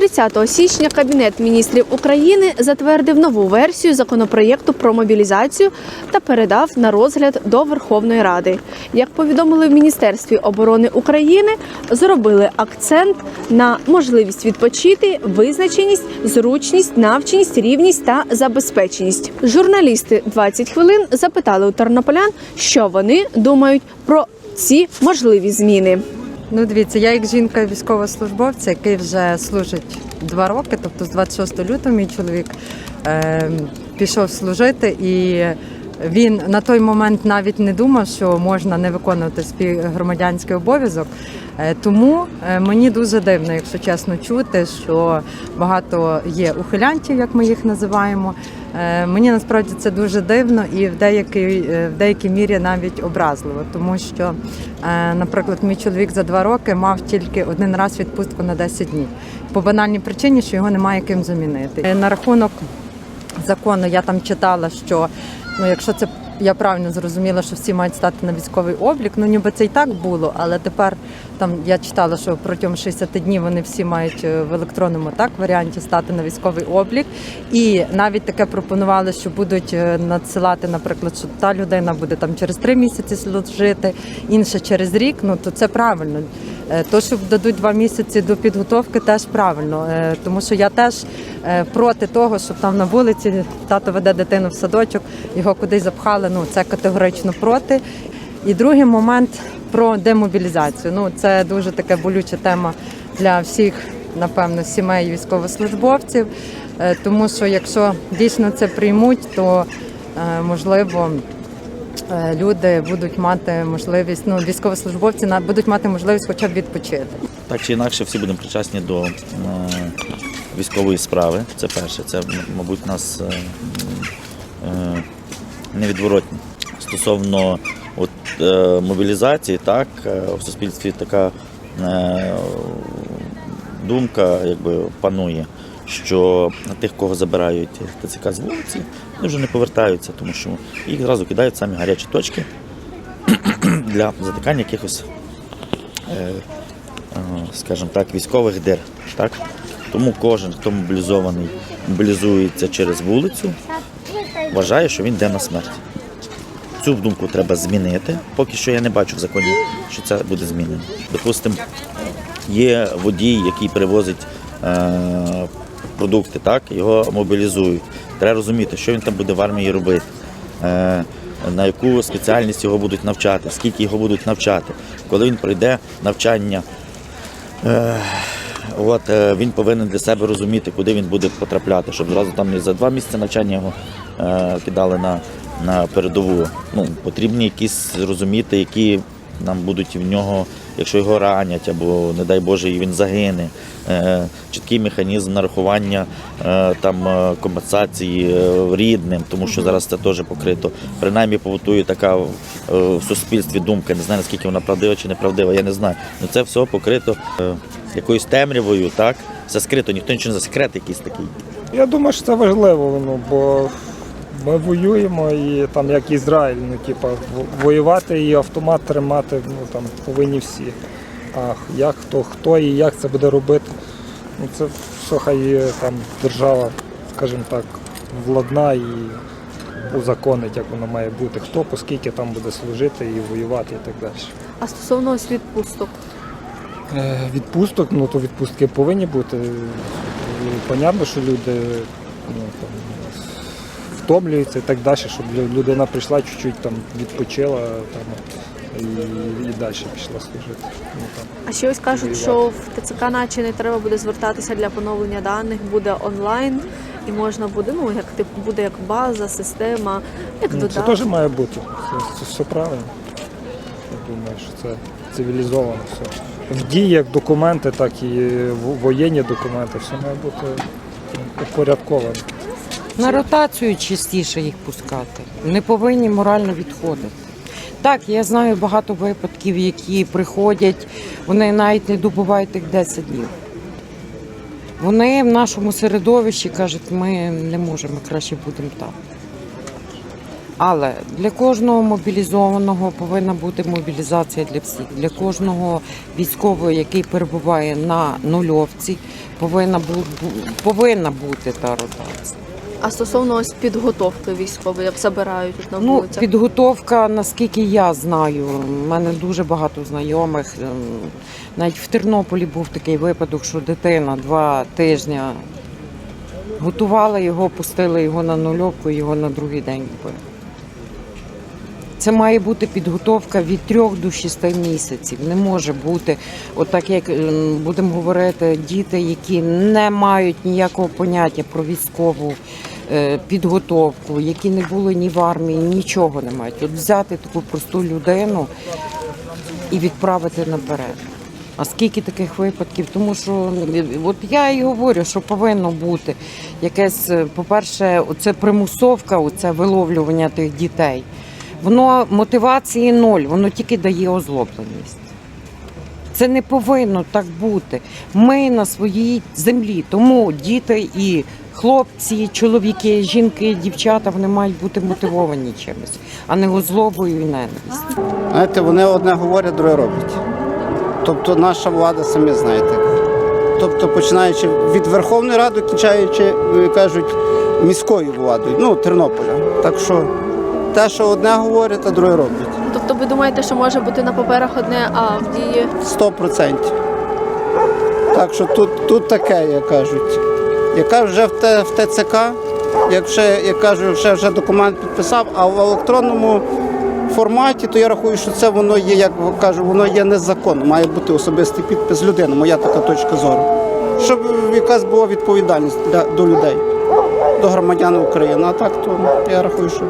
30 січня Кабінет міністрів України затвердив нову версію законопроєкту про мобілізацію та передав на розгляд до Верховної Ради. Як повідомили в Міністерстві оборони України, зробили акцент на можливість відпочити, визначеність, зручність, навченість, рівність та забезпеченість. Журналісти 20 хвилин запитали у тернополян, що вони думають про ці можливі зміни. Ну, дивіться, я як жінка військовослужбовця, який вже служить два роки, тобто з 26 лютого мій чоловік е, пішов служити, і він на той момент навіть не думав, що можна не виконувати свій громадянський обов'язок. Е, тому е, мені дуже дивно, якщо чесно, чути, що багато є ухилянтів, як ми їх називаємо. Е, Мені насправді це дуже дивно і в деякій, в деякій мірі навіть образливо, тому що, наприклад, мій чоловік за два роки мав тільки один раз відпустку на 10 днів. По банальній причині, що його немає ким замінити. На рахунок закону я там читала, що ну, якщо це я правильно зрозуміла, що всі мають стати на військовий облік. Ну ніби це і так було, але тепер там я читала, що протягом 60 днів вони всі мають е, в електронному так варіанті стати на військовий облік. І навіть таке пропонували, що будуть е, надсилати, наприклад, що та людина буде там через три місяці служити, інша через рік. Ну то це правильно. Е, То, що дадуть два місяці до підготовки, теж правильно, Е, тому що я теж е, проти того, щоб там на вулиці тато веде дитину в садочок, його кудись запхали. Ну це категорично проти. І другий момент про демобілізацію. Ну це дуже така болюча тема для всіх, напевно, сімей військовослужбовців, тому що якщо дійсно це приймуть, то можливо. Е, Люди будуть мати можливість, ну військовослужбовці будуть мати можливість хоча б відпочити. Так чи інакше, всі будемо причасні до е, військової справи. Це перше. Це, мабуть, нас е, невідворотні. Стосовно от, мобілізації, так, в суспільстві така думка якби, панує, що тих, кого забирають ТЦК з вулиці, вони вже не повертаються, тому що їх зразу кидають самі гарячі точки для затикання якихось е, е, скажімо так, військових дир. Так? Тому кожен, хто мобілізований, мобілізується через вулицю, вважає, що він йде на смерть. Цю думку треба змінити. Поки що я не бачу в законі, що це буде змінено. Допустимо, є водій, який перевозить е, продукти, так? його мобілізують. Треба розуміти, що він там буде в армії робити. Е, на яку спеціальність його будуть навчати, скільки його будуть навчати. Коли він пройде навчання, е, от, е, він повинен для себе розуміти, куди він буде потрапляти, щоб зразу там не за два місяці навчання його кидали на, на передову. Ну, потрібні якісь розуміти, які нам будуть в нього, якщо його ранять, або, не дай Боже, і він загине. Е, чіткий механізм нарахування е, там, е, компенсації рідним, тому що зараз це теж покрито. Принаймні побутує така в суспільстві думка, не знаю, наскільки вона правдива чи неправдива, я не знаю. Ну це все покрито якоюсь темрявою, так? Це скрито, ніхто нічого не за секрет якийсь такий. Я думаю, що це важливо, ну, бо ми воюємо і там як Ізраїль, ну типа воювати і автомат тримати ну, там, повинні всі. А як хто, хто і як це буде робити, ну це все хай е, там держава, скажімо так, владна і узаконить, як воно має бути, хто по скільки там буде служити і воювати і так далі. А стосовно ось відпусток, Е, Відпусток, ну то відпустки повинні бути. Е, Понятно, що люди ну, там, втомлюються і так далі, щоб людина прийшла чуть-чуть там відпочила там, і, і далі пішла служити. Ну, там. а ще ось кажуть, що в ТЦК наче не треба буде звертатися для поновлення даних, буде онлайн. І можна буде, ну як типу буде як база, система, як Ну, це теж має бути. Це, це все правильно. Я думаю, що це цивілізовано все. В дії як документи, так і воєнні документи, все має бути ну, упорядковано. На ротацію частіше їх пускати. Не повинні морально відходити. Так, я знаю багато випадків, які приходять, вони навіть не добувають тих 10 днів. Вони в нашому середовищі кажуть, ми не можемо, краще будемо там. Але для кожного мобілізованого повинна бути мобілізація для всіх. Для кожного військового, який перебуває на нульовці, повинна бу- бу- повинна бути та ротація. А стосовно ось підготовки військової, як забирають на Ну, вулицях? підготовка, наскільки я знаю, в мене дуже багато знайомих. ем, Навіть в Тернополі був такий випадок, що дитина два тижні готувала його, пустили його на нульовку, його на другий день вбили. Це має бути підготовка від трьох до шести місяців. Не може бути, отак як ем, будемо говорити, діти, які не мають ніякого поняття про військову підготовку, які не були ні в армії, нічого не мають. От взяти таку просту людину і відправити наперед. А скільки таких випадків? Тому що е, от я і говорю, що повинно бути якесь, е, по-перше, це примусовка, оце виловлювання тих дітей. Воно мотивації ноль, воно тільки дає озлобленість. Це не повинно так бути. Ми на своїй землі, тому діти і хлопці, чоловіки, жінки, дівчата вони мають бути мотивовані чимось, а не озлобою і ненавистю. Знаєте, вони одне говорять, друге роблять. Тобто наша влада, самі знаєте. Тобто, починаючи від Верховної Ради, кінчаючи, е, кажуть, міською владою, ну, Тернополя. Так що те, що одне говорять, а друге роблять. Тобто ви думаєте, що може бути на паперах одне, а в дії 100%. Так що тут, тут таке, як кажуть. Яка вже в, Т- в ТЦК, як вже, як кажуть, вже, вже документ підписав, а в електронному форматі, то я рахую, що це воно є, як кажу, воно є незаконно. Має бути особистий підпис людини, моя така точка зору. Щоб якась була відповідальність для, до людей, до громадян України. А так, то я рахую, що.